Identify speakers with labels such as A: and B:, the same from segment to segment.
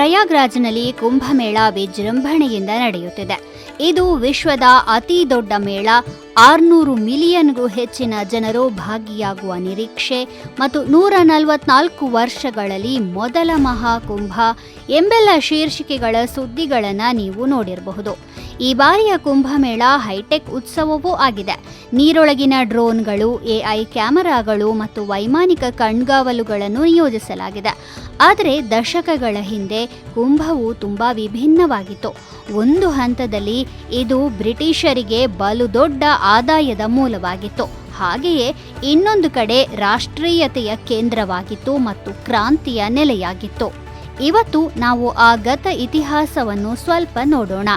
A: ಪ್ರಯಾಗ್ರಾಜ್ನಲ್ಲಿ ಕುಂಭಮೇಳ ವಿಜೃಂಭಣೆಯಿಂದ ನಡೆಯುತ್ತಿದೆ. ಇದು ವಿಶ್ವದ ಅತಿ ದೊಡ್ಡ ಮೇಳ. ಆರ್ನೂರು ಮಿಲಿಯನ್ಗೂ ಹೆಚ್ಚಿನ ಜನರು ಭಾಗಿಯಾಗುವ ನಿರೀಕ್ಷೆ ಮತ್ತು ನೂರ ನಲವತ್ನಾಲ್ಕು ವರ್ಷಗಳಲ್ಲಿ ಮೊದಲ ಮಹಾಕುಂಭ ಎಂಬೆಲ್ಲ ಶೀರ್ಷಿಕೆಗಳ ಸುದ್ದಿಗಳನ್ನು ನೀವು ನೋಡಿರಬಹುದು. ಈ ಬಾರಿಯ ಕುಂಭಮೇಳ ಹೈಟೆಕ್ ಉತ್ಸವವೂ ಆಗಿದೆ. ನೀರೊಳಗಿನ ಡ್ರೋನ್ಗಳು, ಎಐ ಕ್ಯಾಮೆರಾಗಳು ಮತ್ತು ವೈಮಾನಿಕ ಕಣ್ಗಾವಲುಗಳನ್ನು ನಿಯೋಜಿಸಲಾಗಿದೆ. ಆದರೆ ದಶಕಗಳ ಹಿಂದೆ ಕುಂಭವು ತುಂಬ ವಿಭಿನ್ನವಾಗಿತ್ತು. ಒಂದು ಹಂತದಲ್ಲಿ ಇದು ಬ್ರಿಟಿಷರಿಗೆ ಬಲು ದೊಡ್ಡ ಆದಾಯದ ಮೂಲವಾಗಿತ್ತು. ಹಾಗೆಯೇ ಇನ್ನೊಂದು ಕಡೆ ರಾಷ್ಟ್ರೀಯತೆಯ ಕೇಂದ್ರವಾಗಿತ್ತು ಮತ್ತು ಕ್ರಾಂತಿಯ ನೆಲೆಯಾಗಿತ್ತು. ಇವತ್ತು ನಾವು ಆ ಗತ ಇತಿಹಾಸವನ್ನು ಸ್ವಲ್ಪ ನೋಡೋಣ.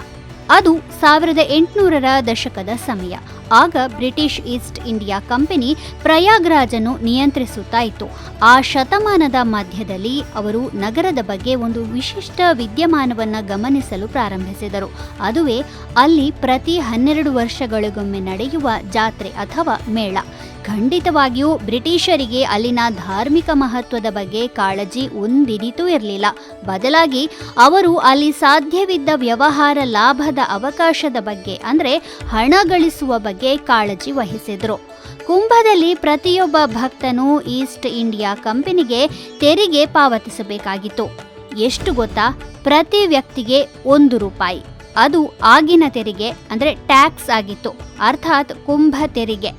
A: ಅದು ಸಾವಿರದ ಎಂಟುನೂರರ ದಶಕದ ಸಮಯ. ಆಗ ಬ್ರಿಟಿಷ್ ಈಸ್ಟ್ ಇಂಡಿಯಾ ಕಂಪನಿ ಪ್ರಯಾಗ್ರಾಜನ್ನು ನಿಯಂತ್ರಿಸುತ್ತಾ ಇತ್ತು. ಆ ಶತಮಾನದ ಮಧ್ಯದಲ್ಲಿ ಅವರು ನಗರದ ಬಗ್ಗೆ ಒಂದು ವಿಶಿಷ್ಟ ವಿದ್ಯಮಾನವನ್ನು ಗಮನಿಸಲು ಪ್ರಾರಂಭಿಸಿದರು. ಅದುವೇ ಅಲ್ಲಿ ಪ್ರತಿ ಹನ್ನೆರಡು ವರ್ಷಗಳಿಗೊಮ್ಮೆ ನಡೆಯುವ ಜಾತ್ರೆ ಅಥವಾ ಮೇಳ. ಖಂಡಿತವಾಗಿಯೂ ಬ್ರಿಟಿಷರಿಗೆ ಅಲ್ಲಿನ ಧಾರ್ಮಿಕ ಮಹತ್ವದ ಬಗ್ಗೆ ಕಾಳಜಿ ಒಂದಿನಿತೂ ಇರಲಿಲ್ಲ. ಬದಲಾಗಿ ಅವರು ಅಲ್ಲಿ ಸಾಧ್ಯವಿದ್ದ ವ್ಯವಹಾರ ಲಾಭದ ಅವಕಾಶದ ಬಗ್ಗೆ, ಅಂದರೆ ಹಣ ಗಳಿಸುವ ಬಗ್ಗೆ ಕಾಳಜಿ ವಹಿಸಿದರು. ಕುಂಭದಲ್ಲಿ ಪ್ರತಿಯೊಬ್ಬ ಭಕ್ತನು ಈಸ್ಟ್ ಇಂಡಿಯಾ ಕಂಪನಿಗೆ ತೆರಿಗೆ ಪಾವತಿಸಬೇಕಾಗಿತ್ತು. ಎಷ್ಟು ಗೊತ್ತಾ? ಪ್ರತಿ ವ್ಯಕ್ತಿಗೆ ಒಂದು ರೂಪಾಯಿ. ಅದು ಆಗಿನ ತೆರಿಗೆ, ಅಂದರೆ ಟ್ಯಾಕ್ಸ್ ಆಗಿತ್ತು. ಅರ್ಥಾತ್ ಕುಂಭ ತೆರಿಗೆ.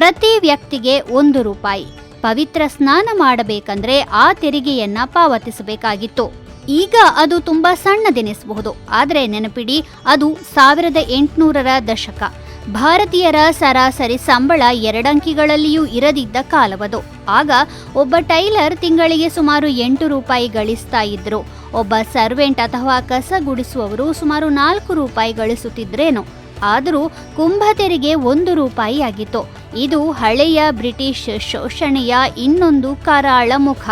A: ಪ್ರತಿ ವ್ಯಕ್ತಿಗೆ ಒಂದು ರೂಪಾಯಿ. ಪವಿತ್ರ ಸ್ನಾನ ಮಾಡಬೇಕಂದ್ರೆ ಆ ತೆರಿಗೆಯನ್ನ ಪಾವತಿಸಬೇಕಾಗಿತ್ತು. ಈಗ ಅದು ತುಂಬಾ ಸಣ್ಣದೆನಿಸಬಹುದು. ಆದರೆ ನೆನಪಿಡಿ, ಅದು ಸಾವಿರದ ಎಂಟುನೂರರ ದಶಕ. ಭಾರತೀಯರ ಸರಾಸರಿ ಸಂಬಳ ಎರಡಂಕಿಗಳಲ್ಲಿಯೂ ಇರದಿದ್ದ ಕಾಲವದು. ಆಗ ಒಬ್ಬ ಟೈಲರ್ ತಿಂಗಳಿಗೆ ಸುಮಾರು ಎಂಟು ರೂಪಾಯಿ ಗಳಿಸ್ತಾ ಇದ್ರು. ಒಬ್ಬ ಸರ್ವೆಂಟ್ ಅಥವಾ ಕಸ ಗುಡಿಸುವವರು ಸುಮಾರು ನಾಲ್ಕು ರೂಪಾಯಿ ಗಳಿಸುತ್ತಿದ್ರೇನು. ಆದರೂ ಕುಂಭ ತೆರಿಗೆ ಒಂದು ರೂಪಾಯಿ ಆಗಿತ್ತು ಇದು ಹಳೆಯ ಬ್ರಿಟಿಷ್ ಶೋಷಣೆಯ ಇನ್ನೊಂದು ಕರಾಳ ಮುಖ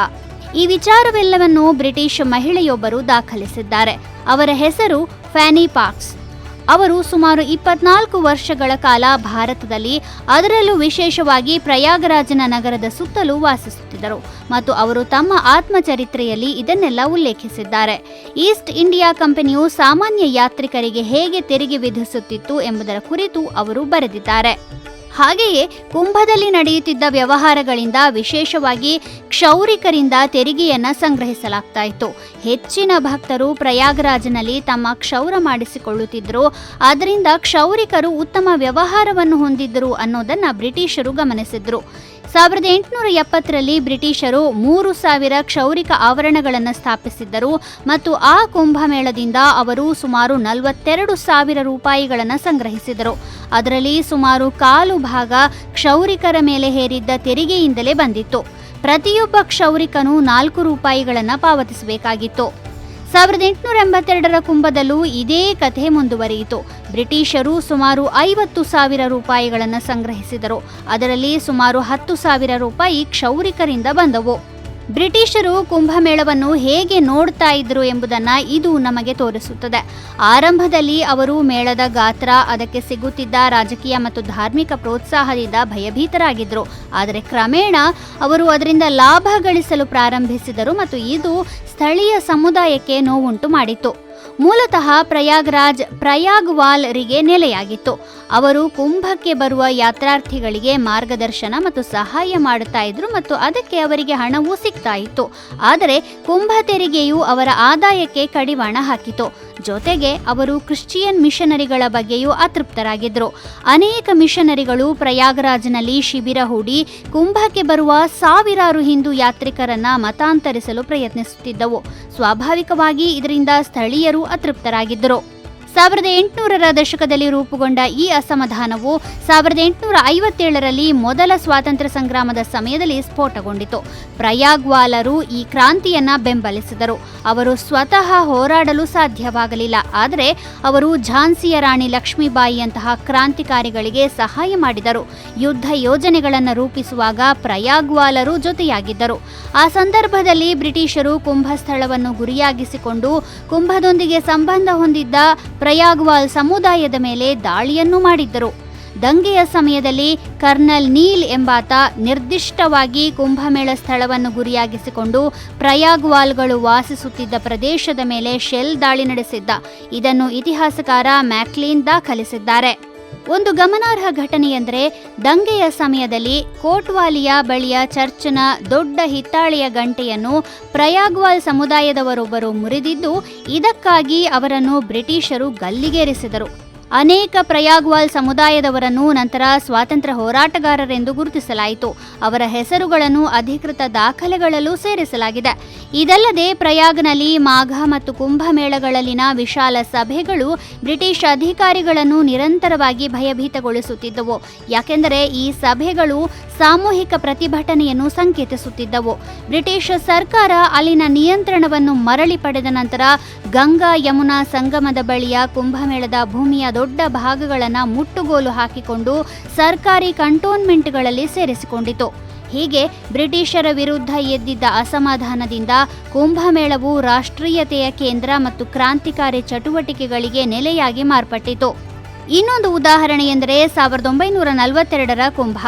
A: ಈ ವಿಚಾರವೆಲ್ಲವನ್ನು ಬ್ರಿಟಿಷ್ ಮಹಿಳೆಯೊಬ್ಬರು ದಾಖಲಿಸಿದ್ದಾರೆ. ಅವರ ಹೆಸರು ಫ್ಯಾನಿ ಪಾಕ್ಸ್. ಅವರು ಸುಮಾರು ಇಪ್ಪತ್ನಾಲ್ಕು ವರ್ಷಗಳ ಕಾಲ ಭಾರತದಲ್ಲಿ ಅದರಲ್ಲೂ ವಿಶೇಷವಾಗಿ ಪ್ರಯಾಗರಾಜನ ನಗರದ ಸುತ್ತಲೂ ವಾಸಿಸುತ್ತಿದ್ದರು ಮತ್ತು ಅವರು ತಮ್ಮ ಆತ್ಮಚರಿತ್ರೆಯಲ್ಲಿ ಇದನ್ನೆಲ್ಲ ಉಲ್ಲೇಖಿಸಿದ್ದಾರೆ. ಈಸ್ಟ್ ಇಂಡಿಯಾ ಕಂಪನಿಯು ಸಾಮಾನ್ಯ ಯಾತ್ರಿಕರಿಗೆ ಹೇಗೆ ತೆರಿಗೆ ವಿಧಿಸುತ್ತಿತ್ತು ಎಂಬುದರ ಕುರಿತು ಅವರು ಬರೆದಿದ್ದಾರೆ. ಹಾಗೆಯೇ ಕುಂಭದಲ್ಲಿ ನಡೆಯುತ್ತಿದ್ದ ವ್ಯವಹಾರಗಳಿಂದ ವಿಶೇಷವಾಗಿ ಕ್ಷೌರಿಕರಿಂದ ತೆರಿಗೆಯನ್ನ ಸಂಗ್ರಹಿಸಲಾಗ್ತಾ ಇತ್ತು ಹೆಚ್ಚಿನ ಭಕ್ತರು ಪ್ರಯಾಗರಾಜನಲ್ಲಿ ತಮ್ಮ ಕ್ಷೌರ ಮಾಡಿಸಿಕೊಳ್ಳುತ್ತಿದ್ದರು. ಆದ್ದರಿಂದ ಕ್ಷೌರಿಕರು ಉತ್ತಮ ವ್ಯವಹಾರವನ್ನು ಹೊಂದಿದ್ದರು ಅನ್ನೋದನ್ನು ಬ್ರಿಟಿಷರು ಗಮನಿಸಿದ್ರು. ಸಾವಿರದ ಎಂಟುನೂರ ಎಪ್ಪತ್ತರಲ್ಲಿ ಬ್ರಿಟಿಷರು ಮೂರು ಸಾವಿರ ಕ್ಷೌರಿಕ ಆವರಣಗಳನ್ನು ಸ್ಥಾಪಿಸಿದ್ದರು ಮತ್ತು ಆ ಕುಂಭಮೇಳದಿಂದ ಅವರು ಸುಮಾರು ನಲವತ್ತೆರಡು ಸಾವಿರ ರೂಪಾಯಿಗಳನ್ನು ಸಂಗ್ರಹಿಸಿದರು. ಅದರಲ್ಲಿ ಸುಮಾರು ಕಾಲು ಭಾಗ ಕ್ಷೌರಿಕರ ಮೇಲೆ ಹೇರಿದ್ದ ತೆರಿಗೆಯಿಂದಲೇ ಬಂದಿತ್ತು. ಪ್ರತಿಯೊಬ್ಬ ಕ್ಷೌರಿಕನು ನಾಲ್ಕು ರೂಪಾಯಿಗಳನ್ನು ಪಾವತಿಸಬೇಕಾಗಿತ್ತು. ಸಾವಿರದ ಎಂಟುನೂರ ಎಂಬತ್ತೆರಡರ ಕುಂಭದಲ್ಲೂ ಇದೇ ಕಥೆ ಮುಂದುವರಿಯಿತು. ಬ್ರಿಟಿಷರು ಸುಮಾರು ಐವತ್ತು ಸಾವಿರ ರೂಪಾಯಿಗಳನ್ನು ಸಂಗ್ರಹಿಸಿದರು. ಅದರಲ್ಲಿ ಸುಮಾರು ಹತ್ತು ಸಾವಿರ ರೂಪಾಯಿ ಕ್ಷೌರಿಕರಿಂದ ಬಂದವು. ಬ್ರಿಟಿಷರು ಕುಂಭಮೇಳವನ್ನು ಹೇಗೆ ನೋಡ್ತಾ ಇದ್ರು ಎಂಬುದನ್ನು ಇದು ನಮಗೆ ತೋರಿಸುತ್ತದೆ. ಆರಂಭದಲ್ಲಿ ಅವರು ಮೇಳದ ಗಾತ್ರ, ಅದಕ್ಕೆ ಸಿಗುತ್ತಿದ್ದ ರಾಜಕೀಯ ಮತ್ತು ಧಾರ್ಮಿಕ ಪ್ರೋತ್ಸಾಹದಿಂದ ಭಯಭೀತರಾಗಿದ್ದರು ಆದರೆ ಕ್ರಮೇಣ ಅವರು ಅದರಿಂದ ಲಾಭ ಗಳಿಸಲು ಪ್ರಾರಂಭಿಸಿದರು ಮತ್ತು ಇದು ಸ್ಥಳೀಯ ಸಮುದಾಯಕ್ಕೆ ನೋವುಂಟು ಮಾಡಿತು ಮೂಲತಃ ಪ್ರಯಾಗ್ರಾಜ್ ಪ್ರಯಾಗ್ವಾಲ್ರಿಗೆ ನೆಲೆಯಾಗಿತ್ತು. ಅವರು ಕುಂಭಕ್ಕೆ ಬರುವ ಯಾತ್ರಾರ್ಥಿಗಳಿಗೆ ಮಾರ್ಗದರ್ಶನ ಮತ್ತು ಸಹಾಯ ಮಾಡುತ್ತಾ ಇದ್ರು ಮತ್ತು ಅದಕ್ಕೆ ಅವರಿಗೆ ಹಣವೂ ಸಿಗ್ತಾ ಇತ್ತು. ಆದರೆ ಕುಂಭ ತೆರಿಗೆಯು ಅವರ ಆದಾಯಕ್ಕೆ ಕಡಿವಾಣ ಹಾಕಿತು. ಜೊತೆಗೆ ಅವರು ಕ್ರಿಶ್ಚಿಯನ್ ಮಿಷನರಿಗಳ ಬಗ್ಗೆಯೂ ಅತೃಪ್ತರಾಗಿದ್ದರು. ಅನೇಕ ಮಿಷನರಿಗಳು ಪ್ರಯಾಗರಾಜ್ನಲ್ಲಿ ಶಿಬಿರ ಹೂಡಿ ಕುಂಭಕ್ಕೆ ಬರುವ ಸಾವಿರಾರು ಹಿಂದೂ ಯಾತ್ರಿಕರನ್ನ ಮತಾಂತರಿಸಲು ಪ್ರಯತ್ನಿಸುತ್ತಿದ್ದವು. ಸ್ವಾಭಾವಿಕವಾಗಿ ಇದರಿಂದ ಸ್ಥಳೀಯರು ಅತೃಪ್ತರಾಗಿದ್ದರು. ಸಾವಿರದ ಎಂಟುನೂರರ ದಶಕದಲ್ಲಿ ರೂಪುಗೊಂಡ ಈ ಅಸಮಾಧಾನವು ಸಾವಿರದ ಎಂಟುನೂರ ಐವತ್ತೇಳರಲ್ಲಿ ಮೊದಲ ಸ್ವಾತಂತ್ರ್ಯ ಸಂಗ್ರಾಮದ ಸಮಯದಲ್ಲಿ ಸ್ಫೋಟಗೊಂಡಿತು. ಪ್ರಯಾಗ್ವಾಲರು ಈ ಕ್ರಾಂತಿಯನ್ನ ಬೆಂಬಲಿಸಿದರು. ಅವರು ಸ್ವತಃ ಹೋರಾಡಲು ಸಾಧ್ಯವಾಗಲಿಲ್ಲ. ಆದರೆ ಅವರು ಝಾನ್ಸಿಯ ರಾಣಿ ಲಕ್ಷ್ಮೀಬಾಯಿಯಂತಹ ಕ್ರಾಂತಿಕಾರಿಗಳಿಗೆ ಸಹಾಯ ಮಾಡಿದರು. ಯುದ್ಧ ಯೋಜನೆಗಳನ್ನು ರೂಪಿಸುವಾಗ ಪ್ರಯಾಗ್ವಾಲರು ಜೊತೆಯಾಗಿದ್ದರು. ಆ ಸಂದರ್ಭದಲ್ಲಿ ಬ್ರಿಟಿಷರು ಕುಂಭಸ್ಥಳವನ್ನು ಗುರಿಯಾಗಿಸಿಕೊಂಡು ಕುಂಭದೊಂದಿಗೆ ಸಂಬಂಧ ಹೊಂದಿದ್ದ ಪ್ರಯಾಗ್ವಾಲ್ ಸಮುದಾಯದ ಮೇಲೆ ದಾಳಿಯನ್ನು ಮಾಡಿದ್ದರು. ದಂಗೆಯ ಸಮಯದಲ್ಲಿ ಕರ್ನಲ್ ನೀಲ್ ಎಂಬಾತ ನಿರ್ದಿಷ್ಟವಾಗಿ ಕುಂಭಮೇಳ ಸ್ಥಳವನ್ನು ಗುರಿಯಾಗಿಸಿಕೊಂಡು ಪ್ರಯಾಗ್ವಾಲ್ಗಳು ವಾಸಿಸುತ್ತಿದ್ದ ಪ್ರದೇಶದ ಮೇಲೆ ಶೆಲ್ ದಾಳಿ ನಡೆಸಿದ್ದ. ಇದನ್ನು ಇತಿಹಾಸಕಾರ ಮ್ಯಾಕ್ಲೀನ್ ದಾಖಲಿಸಿದ್ದಾರೆ. ಒಂದು ಗಮನಾರ್ಹ ಘಟನೆಯೆಂದರೆ ದಂಗೆಯ ಸಮಯದಲ್ಲಿ ಕೋಟ್ವಾಲಿಯ ಬಳಿಯ ಚರ್ಚ್ನ ದೊಡ್ಡ ಹಿತ್ತಾಳೆಯ ಗಂಟೆಯನ್ನು ಪ್ರಯಾಗ್ವಾಲ್ ಸಮುದಾಯದವರೊಬ್ಬರು ಮುರಿದಿದ್ದು, ಇದಕ್ಕಾಗಿ ಅವರನ್ನು ಬ್ರಿಟಿಷರು ಗಲ್ಲಿಗೇರಿಸಿದರು. ಅನೇಕ ಪ್ರಯಾಗ್ವಾಲ್ ಸಮುದಾಯದವರನ್ನು ನಂತರ ಸ್ವಾತಂತ್ರ್ಯ ಹೋರಾಟಗಾರರೆಂದು ಗುರುತಿಸಲಾಯಿತು. ಅವರ ಹೆಸರುಗಳನ್ನು ಅಧಿಕೃತ ದಾಖಲೆಗಳಲ್ಲೂ ಸೇರಿಸಲಾಗಿದೆ. ಇದಲ್ಲದೆ ಪ್ರಯಾಗ್ನಲ್ಲಿ ಮಾಘ ಮತ್ತು ಕುಂಭಮೇಳಗಳಲ್ಲಿನ ವಿಶಾಲ ಸಭೆಗಳು ಬ್ರಿಟಿಷ್ ಅಧಿಕಾರಿಗಳನ್ನು ನಿರಂತರವಾಗಿ ಭಯಭೀತಗೊಳಿಸುತ್ತಿದ್ದವು. ಯಾಕೆಂದರೆ ಈ ಸಭೆಗಳು ಸಾಮೂಹಿಕ ಪ್ರತಿಭಟನೆಯನ್ನು ಸಂಕೇತಿಸುತ್ತಿದ್ದವು. ಬ್ರಿಟಿಷ್ ಸರ್ಕಾರ ಅಲ್ಲಿನ ನಿಯಂತ್ರಣವನ್ನು ಮರಳಿ ಪಡೆದ ನಂತರ ಗಂಗಾ ಯಮುನಾ ಸಂಗಮದ ಬಳಿಯ ಕುಂಭಮೇಳದ ಭೂಮಿಯ ದೊಡ್ಡ ಭಾಗಗಳನ್ನು ಮುಟ್ಟುಗೋಲು ಹಾಕಿಕೊಂಡು ಸರ್ಕಾರಿ ಕಂಟೋನ್ಮೆಂಟ್ಗಳಲ್ಲಿ ಸೇರಿಸಿಕೊಂಡಿತು. ಹೀಗೆ ಬ್ರಿಟಿಷರ ವಿರುದ್ಧ ಎದ್ದಿದ್ದ ಅಸಮಾಧಾನದಿಂದ ಕುಂಭಮೇಳವು ರಾಷ್ಟ್ರೀಯತೆಯ ಕೇಂದ್ರ ಮತ್ತು ಕ್ರಾಂತಿಕಾರಿ ಚಟುವಟಿಕೆಗಳಿಗೆ ನೆಲೆಯಾಗಿ ಮಾರ್ಪಟ್ಟಿತು. ಇನ್ನೊಂದು ಉದಾಹರಣೆ ಎಂದರೆ ಸಾವಿರದ ಒಂಬೈನೂರ ನಲವತ್ತೆರಡರ ಕುಂಭ.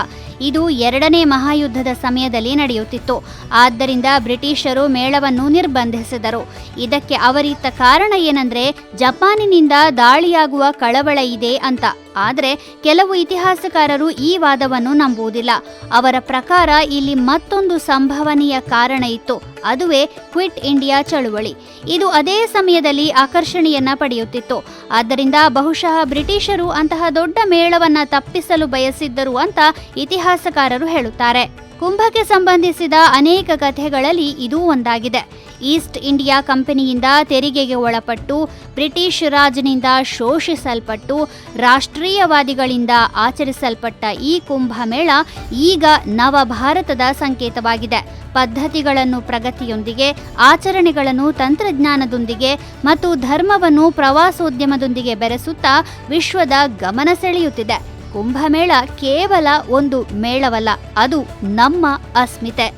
A: ಇದು ಎರಡನೇ ಮಹಾಯುದ್ಧದ ಸಮಯದಲ್ಲಿ ನಡೆಯುತ್ತಿತ್ತು. ಆದ್ದರಿಂದ ಬ್ರಿಟಿಷರು ಮೇಳವನ್ನು ನಿರ್ಬಂಧಿಸಿದರು. ಇದಕ್ಕೆ ಅವರಿತ್ತ ಕಾರಣ ಏನಂದ್ರೆ ಜಪಾನಿನಿಂದ ದಾಳಿಯಾಗುವ ಕಳವಳ ಇದೆ ಅಂತ. ಆದರೆ ಕೆಲವು ಇತಿಹಾಸಕಾರರು ಈ ವಾದವನ್ನು ನಂಬುವುದಿಲ್ಲ. ಅವರ ಪ್ರಕಾರ ಇಲ್ಲಿ ಮತ್ತೊಂದು ಸಂಭವನೀಯ ಕಾರಣ ಇತ್ತು. ಅದುವೇ ಕ್ವಿಟ್ ಇಂಡಿಯಾ ಚಳುವಳಿ. ಇದು ಅದೇ ಸಮಯದಲ್ಲಿ ಆಕರ್ಷಣೆಯನ್ನ ಪಡೆಯುತ್ತಿತ್ತು. ಆದ್ದರಿಂದ ಬಹುಶಃ ಬ್ರಿಟಿಷರು ಅಂತಹ ದೊಡ್ಡ ಮೇಳವನ್ನ ತಪ್ಪಿಸಲು ಬಯಸಿದ್ದರು ಅಂತ ಇತಿಹಾಸಕಾರರು ಹೇಳುತ್ತಾರೆ. ಕುಂಭಕ್ಕೆ ಸಂಬಂಧಿಸಿದ ಅನೇಕ ಕಥೆಗಳಲ್ಲಿ ಇದೂ ಒಂದಾಗಿದೆ. ಈಸ್ಟ್ ಇಂಡಿಯಾ ಕಂಪನಿಯಿಂದ ತೆರಿಗೆಗೆ ಒಳಪಟ್ಟು, ಬ್ರಿಟಿಷ್ ರಾಜನಿಂದ ಶೋಷಿಸಲ್ಪಟ್ಟು, ರಾಷ್ಟ್ರೀಯವಾದಿಗಳಿಂದ ಆಚರಿಸಲ್ಪಟ್ಟ ಈ ಕುಂಭಮೇಳ ಈಗ ನವಭಾರತದ ಸಂಕೇತವಾಗಿದೆ. ಪದ್ಧತಿಗಳನ್ನು ಪ್ರಗತಿಯೊಂದಿಗೆ, ಆಚರಣೆಗಳನ್ನು ತಂತ್ರಜ್ಞಾನದೊಂದಿಗೆ ಮತ್ತು ಧರ್ಮವನ್ನು ಪ್ರವಾಸೋದ್ಯಮದೊಂದಿಗೆ ಬೆರೆಸುತ್ತಾ ವಿಶ್ವದ ಗಮನ ಸೆಳೆಯುತ್ತಿದೆ. ಕುಂಭಮೇಳ ಕೇವಲ ಒಂದು ಮೇಳವಲ್ಲ ಅದು ನಮ್ಮ ಅಸ್ಮಿತೆ.